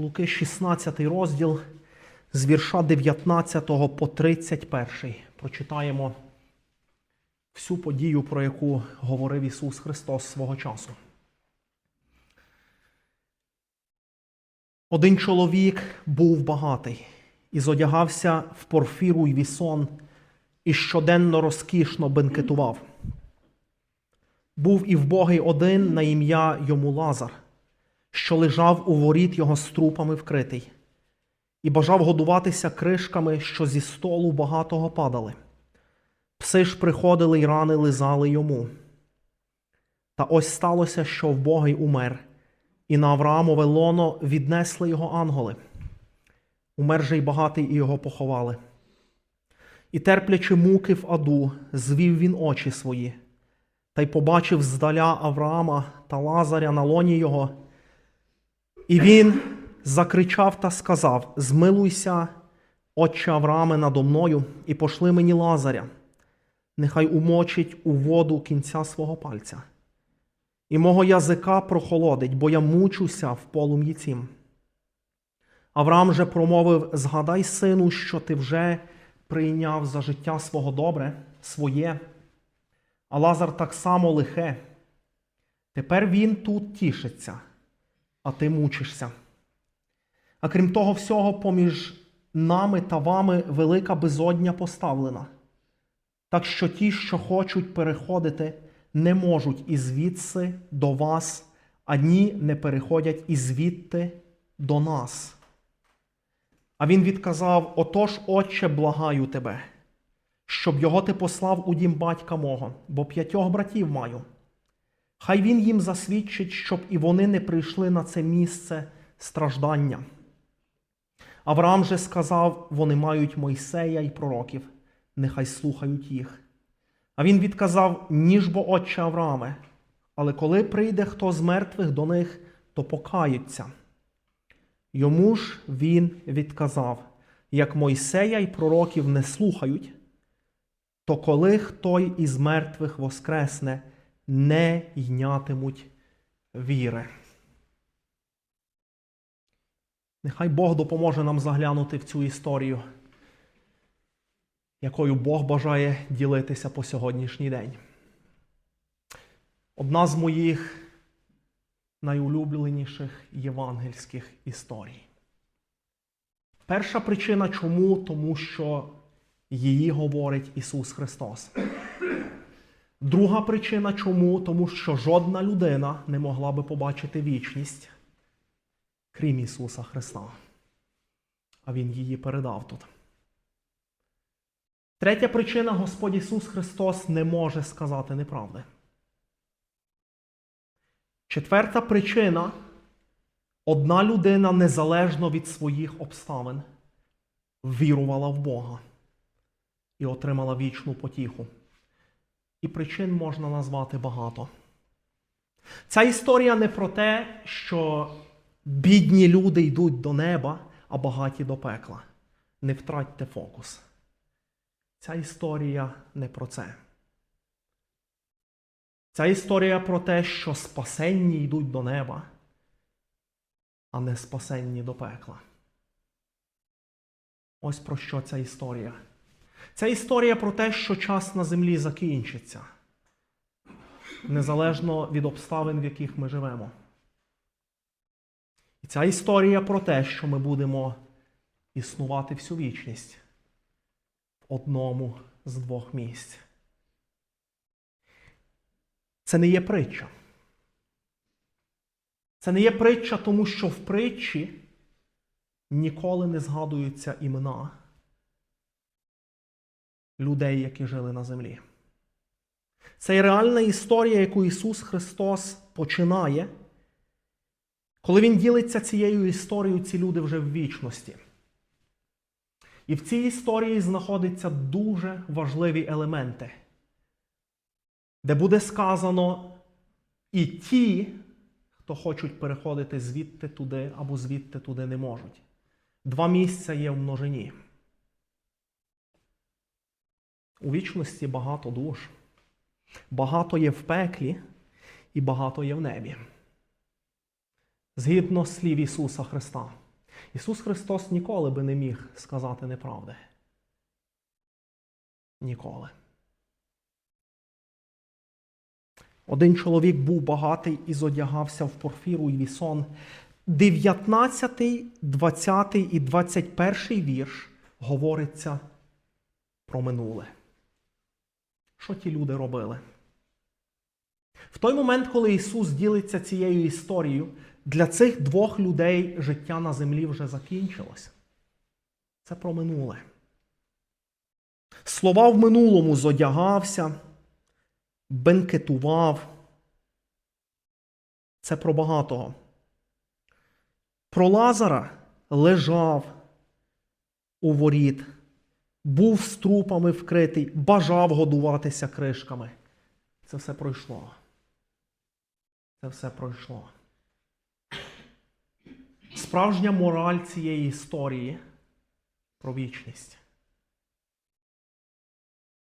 Луки 16 розділ з вірша 19 по 31. Прочитаємо всю подію, про яку говорив Ісус Христос свого часу. Один чоловік був багатий і зодягався в порфіру й вісон, і щоденно розкішно бенкетував. Був і вбогий один на ім'я йому Лазар, що лежав у воріт його з трупами вкритий, і бажав годуватися кришками, що зі столу багатого падали. Пси ж приходили й рани лизали йому. Та ось сталося, що вбогий умер, і на Авраамове лоно віднесли його ангели. Умер же й багатий, і його поховали. І терплячи муки в аду, звів він очі свої, та й побачив здаля Авраама та Лазаря на лоні його. І він закричав та сказав: Змилуйся, отче Аврааме, надо мною, і пошли мені Лазаря, нехай умочить у воду кінця свого пальця. І мого язика прохолодить, бо я мучуся в полум'ї цім. Авраам же промовив: Згадай, сину, що ти вже прийняв за життя свого добре, своє, а Лазар так само лихе. Тепер він тут тішиться, а ти мучишся. А крім того всього, поміж нами та вами велика безодня поставлена. Так що ті, що хочуть переходити, не можуть і звідси до вас, ані не переходять і звідти до нас. А він відказав: Отож, Отче, благаю тебе, щоб його ти послав у дім батька мого, бо п'ятьох братів маю. Хай він їм засвідчить, щоб і вони не прийшли на це місце страждання. Авраам же сказав: вони мають Мойсея і пророків, нехай слухають їх. А він відказав: ніж бо отче Аврааме, але коли прийде хто з мертвих до них, то покаються. Йому ж він відказав: як Мойсея й пророків не слухають, то коли хто із мертвих воскресне, не йнятимуть віри. Нехай Бог допоможе нам заглянути в цю історію, якою Бог бажає ділитися по сьогоднішній день. Одна з моїх найулюбленіших євангельських історій. Перша причина чому? Тому що її говорить Ісус Христос. Друга причина чому? Тому що жодна людина не могла би побачити вічність, крім Ісуса Христа. А Він її передав тут. Третя причина Господь Ісус Христос не може сказати неправди. Четверта причина одна людина незалежно від своїх обставин вірувала в Бога і отримала вічну потіху. І причин можна назвати багато. Ця історія не про те, що бідні люди йдуть до неба, а багаті до пекла. Не втратьте фокус. Ця історія не про це. Ця історія про те, що спасенні йдуть до неба, а не спасенні до пекла. Ось про що ця історія. Ця історія про те, що час на землі закінчиться, незалежно від обставин, в яких ми живемо. І ця історія про те, що ми будемо існувати всю вічність в одному з двох місць. Це не є притча. Це не є притча, тому що в притчі ніколи не згадуються імена людей, які жили на землі. Це є реальна історія, яку Ісус Христос починає. Коли Він ділиться цією історією, ці люди вже в вічності. І в цій історії знаходяться дуже важливі елементи, де буде сказано і ті, хто хочуть переходити звідти туди або звідти туди не можуть. Два місця є в множині. У вічності багато душ. Багато є в пеклі і багато є в небі. Згідно слів Ісуса Христа. Ісус Христос ніколи би не міг сказати неправди. Ніколи. Один чоловік був багатий і зодягався в порфіру і вісон. 19, 20 і 21 вірш говориться про минуле. Що ті люди робили? В той момент, коли Ісус ділиться цією історією, для цих двох людей життя на землі вже закінчилось. Це про минуле. Слова в минулому зодягався, бенкетував. Це про багатого. Про Лазара лежав у воріт, був з трупами вкритий, бажав годуватися кришками. Це все пройшло. Це все пройшло. Справжня мораль цієї історії про вічність.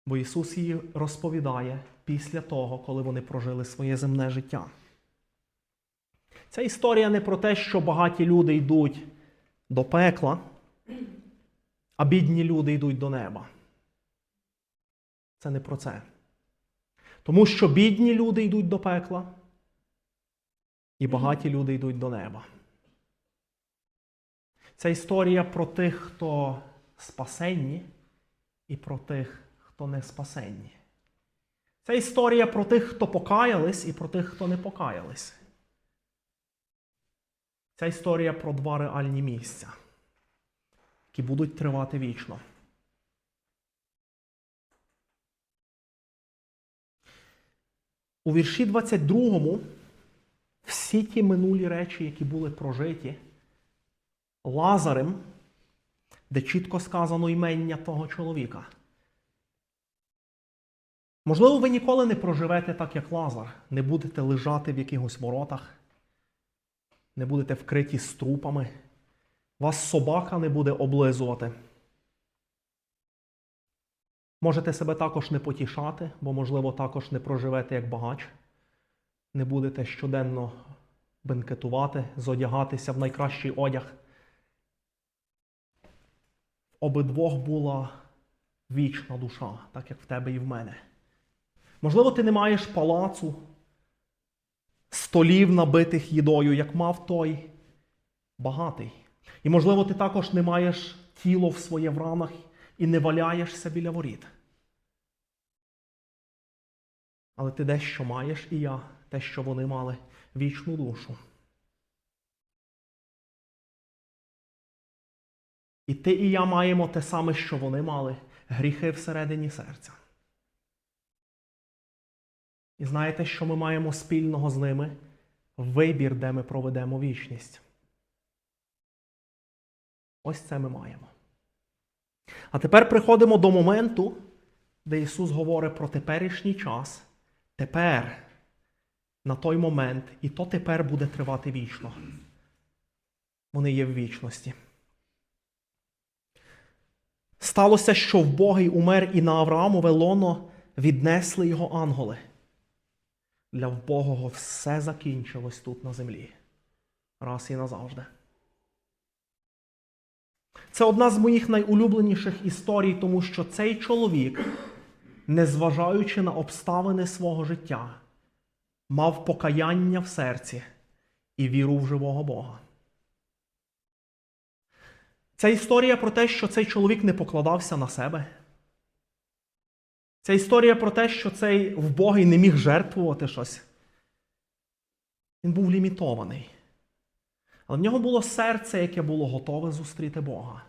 Бо Ісус її розповідає після того, коли вони прожили своє земне життя. Ця історія не про те, що багаті люди йдуть до пекла, а бідні люди йдуть до неба. Це не про це. Тому що бідні люди йдуть до пекла, і багаті люди йдуть до неба. Це історія про тих, хто спасенні, і про тих, хто не спасенні. Це історія про тих, хто покаялись, і про тих, хто не покаялись. Ця історія про два реальні місця, які будуть тривати вічно. У вірші 22 всі ті минулі речі, які були прожиті Лазарем, де чітко сказано імення того чоловіка. Можливо, ви ніколи не проживете так, як Лазар, не будете лежати в якихось воротах, не будете вкриті струпами, вас собака не буде облизувати. Можете себе також не потішати, бо, можливо, також не проживете як багач, не будете щоденно бенкетувати, зодягатися в найкращий одяг. Обидвох була вічна душа, так як в тебе і в мене. Можливо, ти не маєш палацу, столів, набитих їдою, як мав той багатий. І, можливо, ти також не маєш тіло в своє в ранах і не валяєшся біля воріт. Але ти дещо маєш і я, те, що вони мали вічну душу. І ти і я маємо те саме, що вони мали гріхи всередині серця. І знаєте, що ми маємо спільного з ними? Вибір, де ми проведемо вічність. Ось це ми маємо. А тепер приходимо до моменту, де Ісус говорить про теперішній час. Тепер, на той момент, і то тепер буде тривати вічно. Вони є в вічності. Сталося, що вбогий умер і на Авраамове лоно віднесли його ангели. Для вбогого все закінчилось тут на землі. Раз і назавжди. Це одна з моїх найулюбленіших історій, тому що цей чоловік, незважаючи на обставини свого життя, мав покаяння в серці і віру в живого Бога. Ця історія про те, що цей чоловік не покладався на себе. Ця історія про те, що цей вбогий не міг жертвувати щось. Він був лімітований. Але в нього було серце, яке було готове зустріти Бога.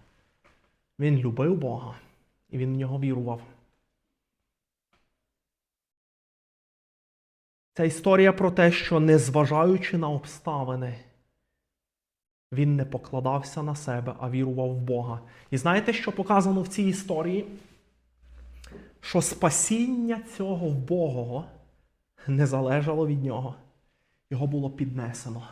Він любив Бога, і він в нього вірував. Ця історія про те, що, незважаючи на обставини, він не покладався на себе, а вірував в Бога. І знаєте, що показано в цій історії? Що спасіння цього вбогого не залежало від нього. Його було піднесено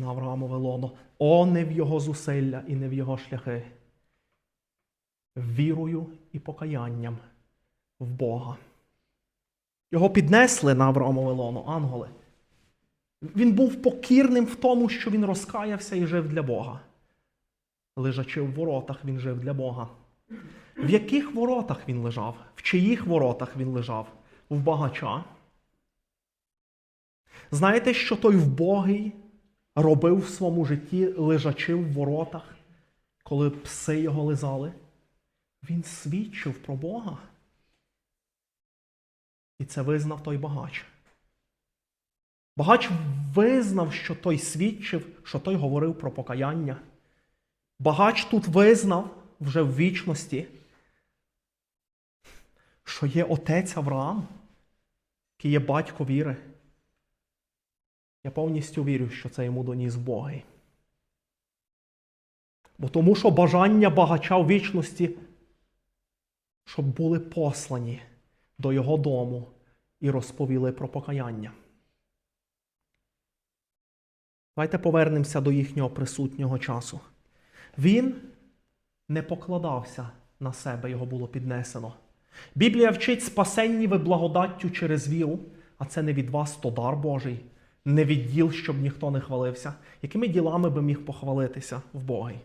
на Авраамове лоно. О, не в його зусилля і не в його шляхи. Вірою і покаянням в Бога. Його піднесли на Авраамове лоно, ангели. Він був покірним в тому, що він розкаявся і жив для Бога. лежачи в воротах, він жив для Бога. В яких воротах він лежав? В чиїх воротах він лежав? В багача. Знаєте, що той вбогий робив в своєму житті, лежачи в воротах, коли пси його лизали? Він свідчив про Бога. І це визнав той багач. Багач визнав, що той свідчив, що той говорив про покаяння. Багач тут визнав вже в вічності, що є отець Авраам, який є батько віри. Я повністю вірю, що це йому доніс Боги. Бо тому що бажання багача в вічності, щоб були послані до його дому і розповіли про покаяння. Давайте повернемося до їхнього присутнього часу. Він не покладався на себе, його було піднесено. Біблія вчить спасенні ви благодаттю через віру, а це не від вас, то дар Божий, не від діл, щоб ніхто не хвалився. Якими ділами би міг похвалитися в Боги?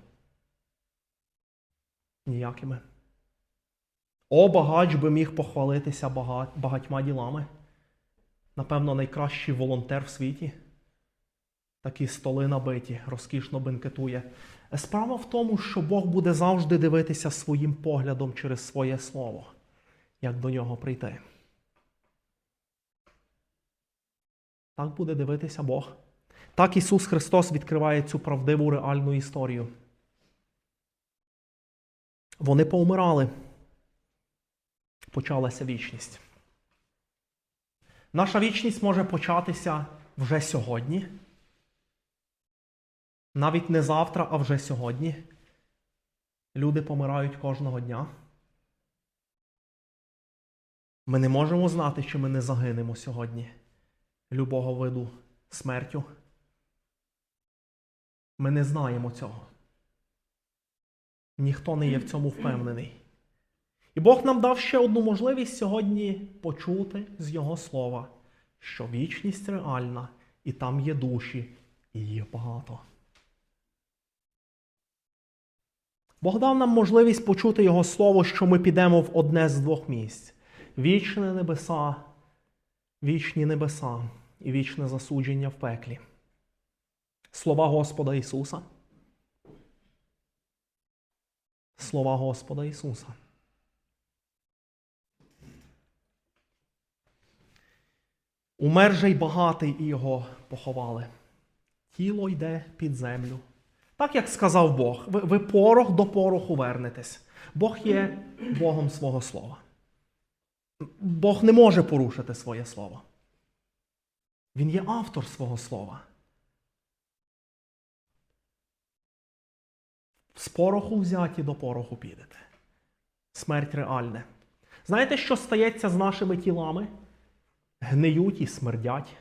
Ніякими. О, багач би міг похвалитися багатьма ділами. Напевно, найкращий волонтер в світі. Такі столи набиті, розкішно бенкетує. Справа в тому, що Бог буде завжди дивитися своїм поглядом через своє слово, як до нього прийти. Так буде дивитися Бог. Так Ісус Христос відкриває цю правдиву реальну історію. Вони поумирали. Почалася вічність. Наша вічність може початися вже сьогодні. Навіть не завтра, а вже сьогодні. Люди помирають кожного дня. Ми не можемо знати, чи ми не загинемо сьогодні любого виду смертю. Ми не знаємо цього. Ніхто не є в цьому впевнений. І Бог нам дав ще одну можливість сьогодні почути з Його слова, що вічність реальна, і там є душі, і їх багато. Бог дав нам можливість почути Його слово, що ми підемо в одне з двох місць: вічне небеса, вічні небеса і вічне засудження в пеклі. Слова Господа Ісуса. Слова Господа Ісуса. Умер же й багатий і його поховали. Тіло йде під землю. Так як сказав Бог, ви, ви порох до пороху вернетесь. Бог є Богом свого слова. Бог не може порушити своє слово. Він є автор свого слова. З пороху взяті до пороху підете. Смерть реальне. Знаєте, що стається з нашими тілами? Гниють і смердять,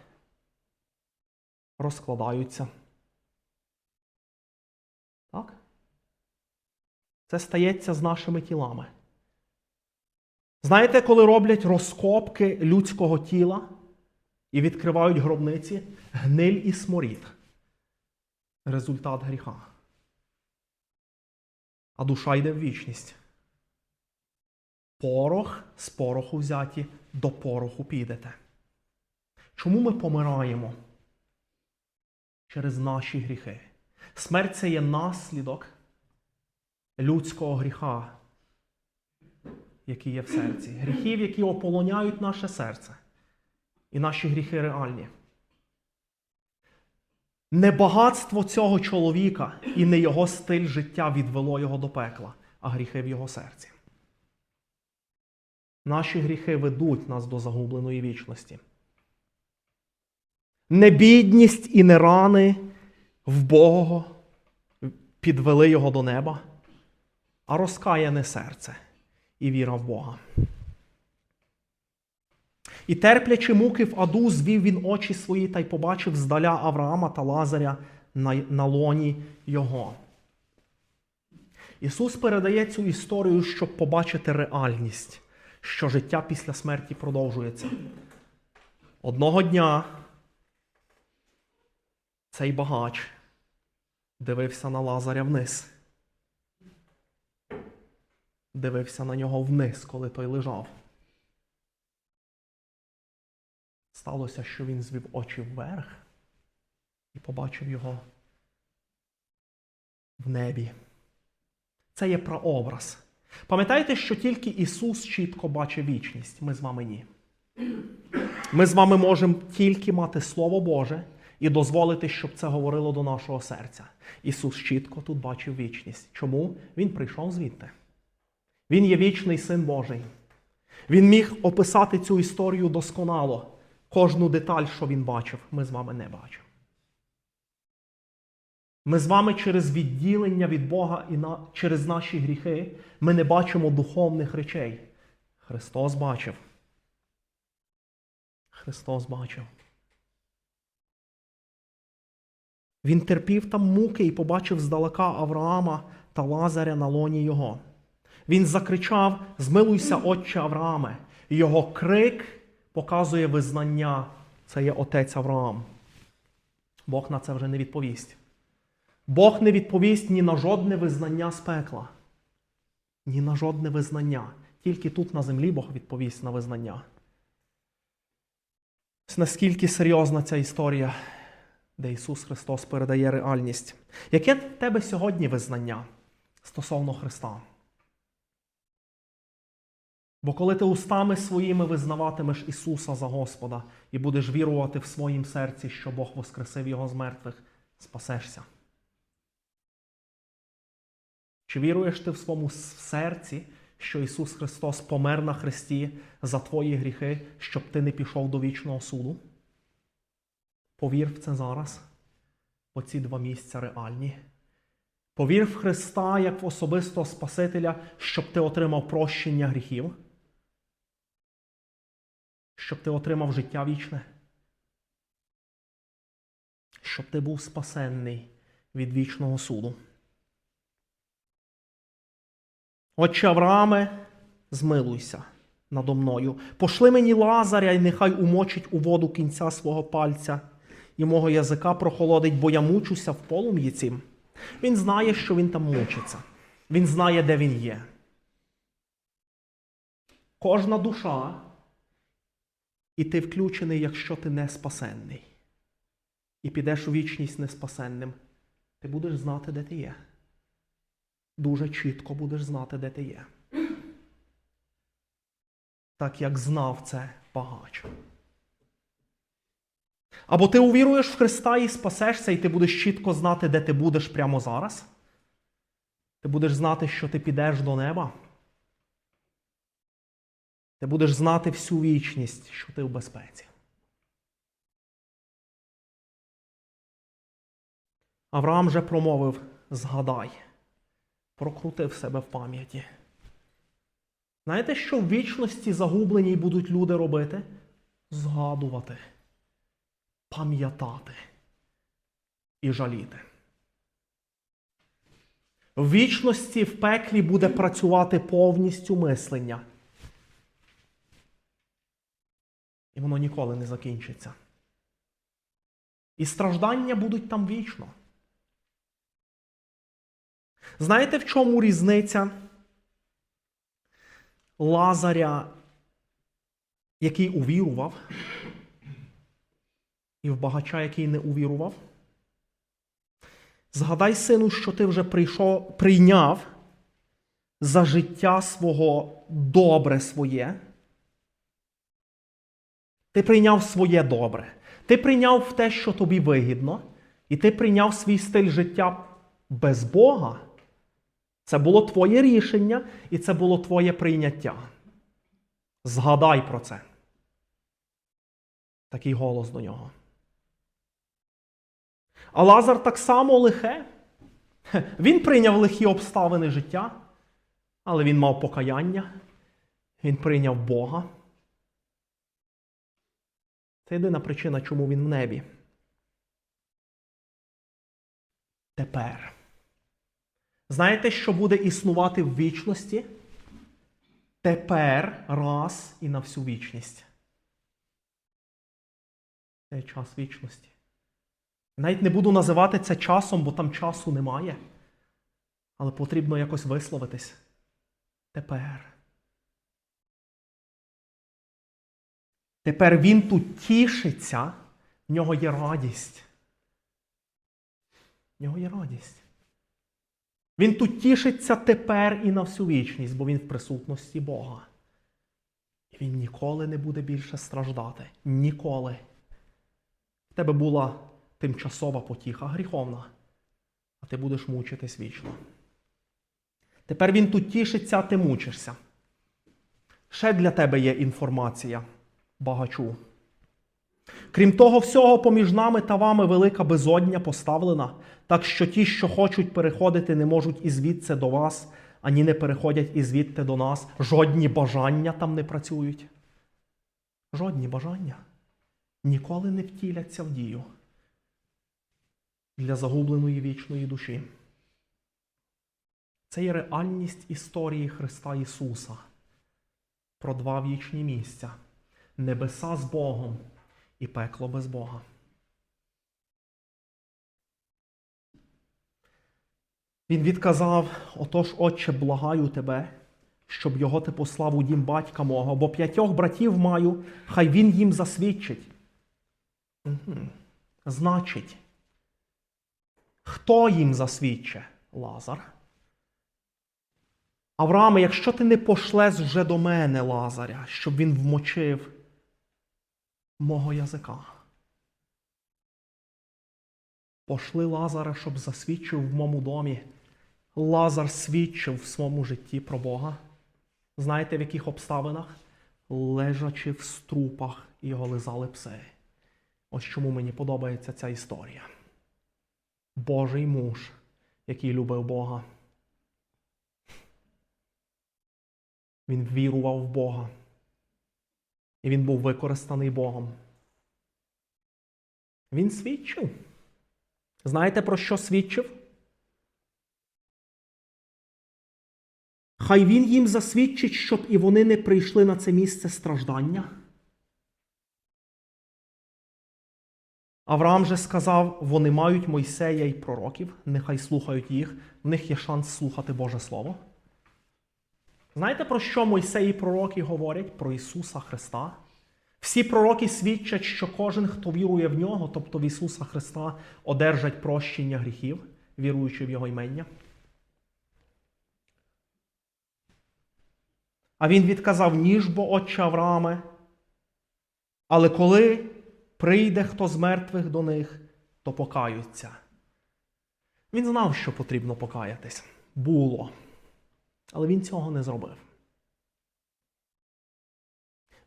розкладаються. Так? Це стається з нашими тілами. Знаєте, коли роблять розкопки людського тіла і відкривають гробниці, гниль і сморід. Результат гріха. А душа йде в вічність. Порох з пороху взяті, до пороху підете. Чому ми помираємо? Через наші гріхи. Смерть це є наслідок людського гріха, який є в серці. Гріхів, які ополоняють наше серце. І наші гріхи реальні. Не багатство цього чоловіка і не його стиль життя відвело його до пекла, а гріхи в його серці. Наші гріхи ведуть нас до загубленої вічності. Не бідність і не рани в Бога підвели його до неба, а розкаяне серце і віра в Бога. І терплячи муки в аду, звів він очі свої та й побачив здаля Авраама та Лазаря на, на лоні його. Ісус передає цю історію, щоб побачити реальність, що життя після смерті продовжується. Одного дня цей багач дивився на Лазаря вниз дивився на нього вниз, коли той лежав. Сталося, що він звів очі вверх і побачив його в небі. Це є прообраз. Пам'ятаєте, що тільки Ісус чітко бачить вічність, ми з вами ні. Ми з вами можемо тільки мати Слово Боже і дозволити, щоб це говорило до нашого серця. Ісус чітко тут бачив вічність. Чому? Він прийшов звідти. Він є вічний син Божий. Він міг описати цю історію досконало. Кожну деталь, що він бачив, ми з вами не бачимо. Ми з вами через відділення від Бога і на, через наші гріхи ми не бачимо духовних речей. Христос бачив. Христос бачив. Він терпів там муки і побачив здалека Авраама та Лазаря на лоні його. Він закричав: Змилуйся, отче Аврааме. Його крик показує визнання. Це є отець Авраам. Бог на це вже не відповість. Бог не відповість ні на жодне визнання з пекла, ні на жодне визнання. Тільки тут на землі Бог відповість на визнання. Наскільки серйозна ця історія, де Ісус Христос передає реальність. Яке в тебе сьогодні визнання стосовно Христа? Бо коли ти устами своїми визнаватимеш Ісуса за Господа і будеш вірувати в своїм серці, що Бог воскресив Його з мертвих, спасешся. Чи віруєш ти в своєму серці, що Ісус Христос помер на Христі за твої гріхи, щоб ти не пішов до вічного суду? Повір в це зараз. Оці два місця реальні. Повір в Христа як в особистого Спасителя, щоб ти отримав прощення гріхів, щоб ти отримав життя вічне, щоб ти був спасенний від вічного суду. Отче Аврааме, змилуйся надо мною. Пошли мені Лазаря, і нехай умочить у воду кінця свого пальця, і мого язика прохолодить, бо я мучуся в полум'ї цим. Він знає, що він там мучиться. Він знає, де він є. Кожна душа, і ти включений, якщо ти не спасенний. І підеш у вічність неспасенним, ти будеш знати, де ти є дуже чітко будеш знати, де ти є. Так як знав це багач. Або ти увіруєш в Христа і спасешся, і ти будеш чітко знати, де ти будеш прямо зараз. Ти будеш знати, що ти підеш до неба. Ти будеш знати всю вічність, що ти в безпеці. Авраам же промовив: згадай прокрутив себе в пам'яті. Знаєте, що в вічності загубленій будуть люди робити? Згадувати, пам'ятати і жаліти. В вічності в пеклі буде працювати повністю мислення. І воно ніколи не закінчиться. І страждання будуть там вічно. Знаєте, в чому різниця Лазаря, який увірував, і в багача, який не увірував? Згадай, сину, що ти вже прийшов, прийняв за життя свого добре своє. Ти прийняв своє добре. Ти прийняв те, що тобі вигідно, і ти прийняв свій стиль життя без Бога. Це було твоє рішення і це було твоє прийняття. Згадай про це. Такий голос до нього. А Лазар так само лихе. Він прийняв лихі обставини життя, але він мав покаяння, він прийняв Бога. Це єдина причина, чому він в небі. Тепер. Знаєте, що буде існувати в вічності? Тепер раз і на всю вічність. Це час вічності. Навіть не буду називати це часом, бо там часу немає. Але потрібно якось висловитись. тепер. Тепер він тут тішиться, в нього є радість. В нього є радість. Він тут тішиться тепер і на всю вічність, бо він в присутності Бога. І він ніколи не буде більше страждати. Ніколи. В тебе була тимчасова потіха гріховна, а ти будеш мучитись вічно. Тепер він тут тішиться, а ти мучишся. Ще для тебе є інформація, багачу. Крім того всього, поміж нами та вами велика безодня поставлена, так що ті, що хочуть переходити, не можуть і звідси до вас, ані не переходять і звідти до нас. Жодні бажання там не працюють. Жодні бажання ніколи не втіляться в дію для загубленої вічної душі. Це є реальність історії Христа Ісуса про два вічні місця небеса з Богом і пекло без Бога. Він відказав: Отож, Отче, благаю тебе, щоб його ти послав у дім батька мого, бо п'ятьох братів маю, хай він їм засвідчить. Угу. Значить, хто їм засвідче? Лазар. Аврааме, якщо ти не пошлеш вже до мене Лазаря, щоб він вмочив мого язика. Пошли Лазара, щоб засвідчив в моєму домі. Лазар свідчив в своєму житті про Бога. Знаєте, в яких обставинах? Лежачи в струпах, його лизали пси. Ось чому мені подобається ця історія. Божий муж, який любив Бога. Він вірував в Бога. І він був використаний Богом. Він свідчив. Знаєте, про що свідчив? Хай він їм засвідчить, щоб і вони не прийшли на це місце страждання. Авраам же сказав: вони мають Мойсея і пророків, нехай слухають їх, в них є шанс слухати Боже Слово. Знаєте, про що Мойсей і пророки говорять? Про Ісуса Христа. Всі пророки свідчать, що кожен, хто вірує в нього, тобто в Ісуса Христа, одержать прощення гріхів, віруючи в Його імення. А він відказав ніж бо отче Аврааме. Але коли прийде хто з мертвих до них, то покаються. Він знав, що потрібно покаятись. Було. Але він цього не зробив.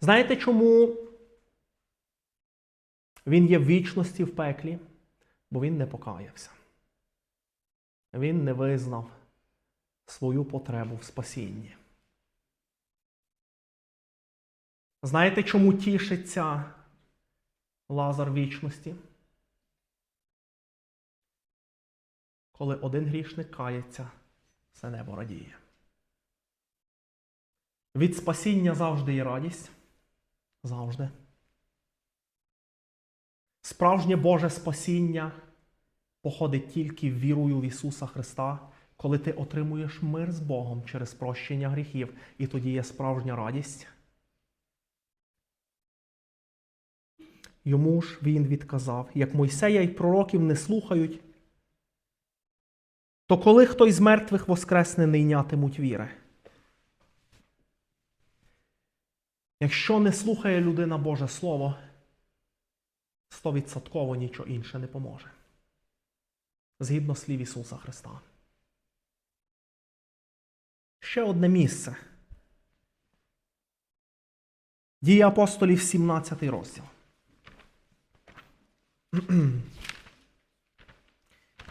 Знаєте чому він є в вічності в пеклі? Бо він не покаявся. Він не визнав свою потребу в спасінні. Знаєте, чому тішиться Лазар вічності? Коли один грішник кається, все небо радіє. Від спасіння завжди є радість. Завжди. Справжнє Боже спасіння походить тільки вірою в Ісуса Христа, коли ти отримуєш мир з Богом через прощення гріхів, і тоді є справжня радість. Йому ж він відказав, як Мойсея й пророків не слухають, то коли хтось з мертвих воскресне не йнятимуть віри. Якщо не слухає людина Боже Слово, стовідсотково нічого інше не поможе. Згідно слів Ісуса Христа. Ще одне місце. Дії апостолів, 17 розділ.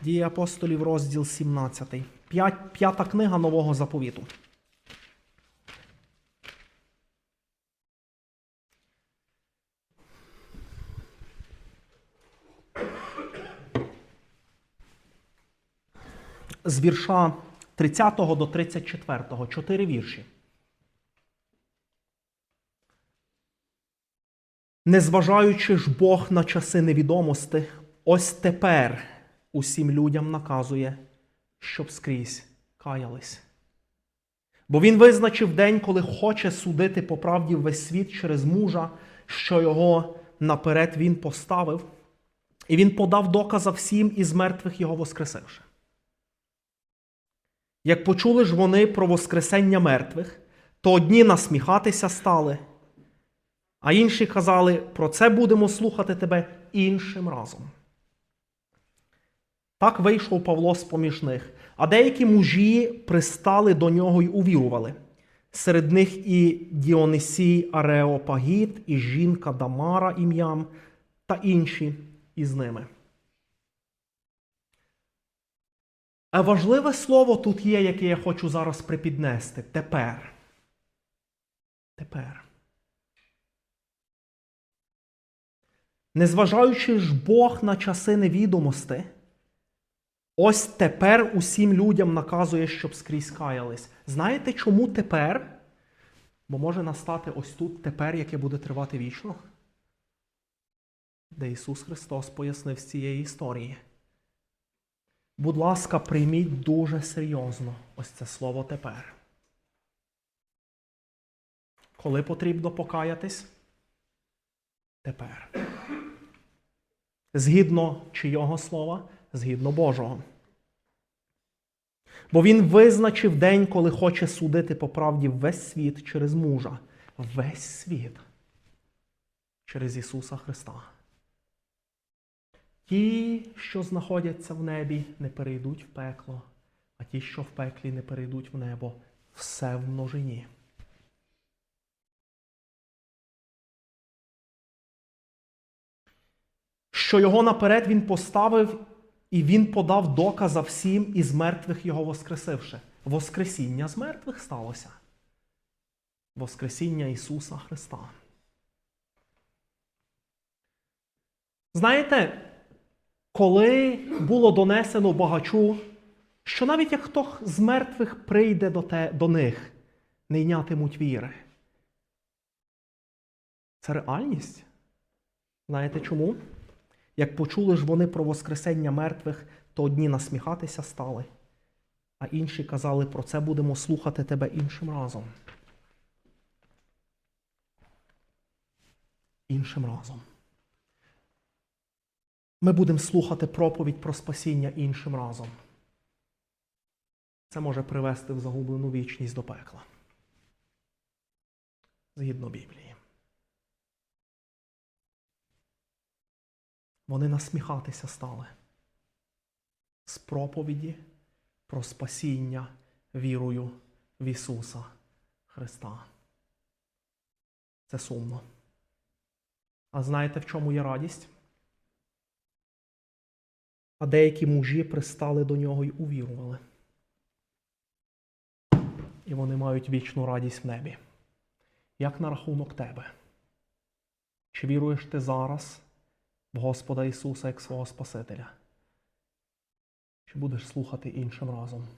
Дії апостолів, розділ 17. П'ять- П'ята книга нового заповіту. З вірша 30 до 34, чотири вірші. Незважаючи ж Бог на часи невідомості, ось тепер усім людям наказує, щоб скрізь каялись. Бо він визначив день, коли хоче судити по правді весь світ через мужа, що його наперед він поставив, і він подав доказа всім із мертвих його воскресивши. Як почули ж вони про воскресення мертвих, то одні насміхатися стали, а інші казали, про це будемо слухати тебе іншим разом. Так вийшов Павло з поміж них, а деякі мужі пристали до нього й увірували. Серед них і Діонисій Ареопагіт, і жінка Дамара ім'ям, та інші із ними. А важливе слово тут є, яке я хочу зараз припіднести. Тепер. Тепер. Незважаючи ж Бог на часи невідомости, ось тепер усім людям наказує, щоб скрізь каялись. Знаєте, чому тепер? Бо може настати ось тут тепер, яке буде тривати вічно? Де Ісус Христос пояснив з цієї історії. Будь ласка, прийміть дуже серйозно ось це слово тепер. Коли потрібно покаятись? Тепер. Згідно чийого слова? Згідно Божого. Бо він визначив день, коли хоче судити по правді весь світ через мужа. Весь світ через Ісуса Христа. Ті, що знаходяться в небі, не перейдуть в пекло, а ті, що в пеклі, не перейдуть в небо. Все в множині. Що його наперед він поставив, і він подав доказа всім із мертвих його воскресивши. Воскресіння з мертвих сталося. Воскресіння Ісуса Христа. Знаєте, коли було донесено багачу, що навіть як хто з мертвих прийде до, те, до них, не йнятимуть віри. Це реальність. Знаєте чому? Як почули ж вони про Воскресення мертвих, то одні насміхатися стали, а інші казали, про це будемо слухати тебе іншим разом. Іншим разом. Ми будемо слухати проповідь про спасіння іншим разом. Це може привести в загублену вічність до пекла. Згідно Біблії. Вони насміхатися стали з проповіді про спасіння вірою в Ісуса Христа. Це сумно. А знаєте, в чому є радість? А деякі мужі пристали до нього й увірували. І вони мають вічну радість в небі. Як на рахунок тебе? Чи віруєш ти зараз в Господа Ісуса як свого Спасителя? Чи будеш слухати іншим разом?